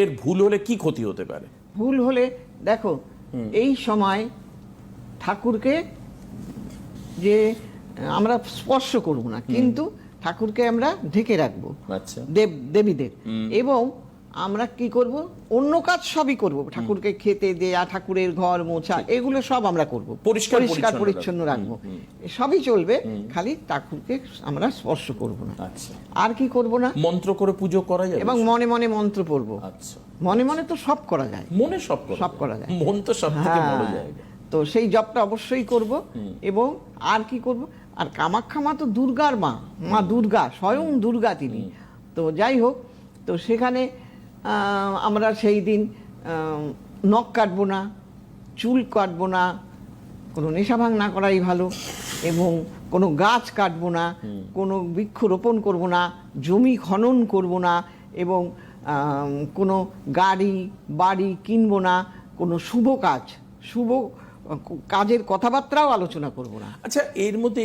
এর ভুল হলে কি ক্ষতি হতে পারে? ভুল হলে দেখো এই সময় ঠাকুরকে যে আমরা স্পর্শ করব না কিন্তু ঠাকুরকে আমরা ঢেকে রাখব। আচ্ছা। দেব দেবীদের। এবং আমরা কি করব? অন্য কাজ সবই করব। ঠাকুরকে খেতে দেয়া ঠাকুরের ঘর মোছা এগুলো সব আমরা করব। পরিষ্কার পরিচ্ছন্ন রাখব। সবই চলবে খালি ঠাকুরকে আমরা স্পর্শ করব না। আচ্ছা। আর কি করব না? মন্ত্র করে পুজো করা যাবে এবং মনে মনে মন্ত্র পড়ব। আচ্ছা। মনে মনে তো সব করা যায়। মনে সব সব করা যায়। মন তো সব থেকে বড় হ্যাঁ, জায়গা। তো সেই জবটা অবশ্যই করব। এবং আর কি করব? আর কামাখ্যা মা তো দুর্গার মা। মা দুর্গা স্বয়ং দুর্গা তিনি। তো যাই হোক তো সেখানে আমরা সেই দিন নখ কাটবো না চুল কাটবো না কোনো নেশাভাং না করাই ভালো এবং কোনো গাছ কাটবো না কোনো বৃক্ষ রোপণ করব না জমি খনন করব না এবং কোনো গাড়ি বাড়ি কিনবো না কোনো শুভ কাজ শুভ কাজের কথাবার্তাও আলোচনা করব না। আচ্ছা এর মধ্যে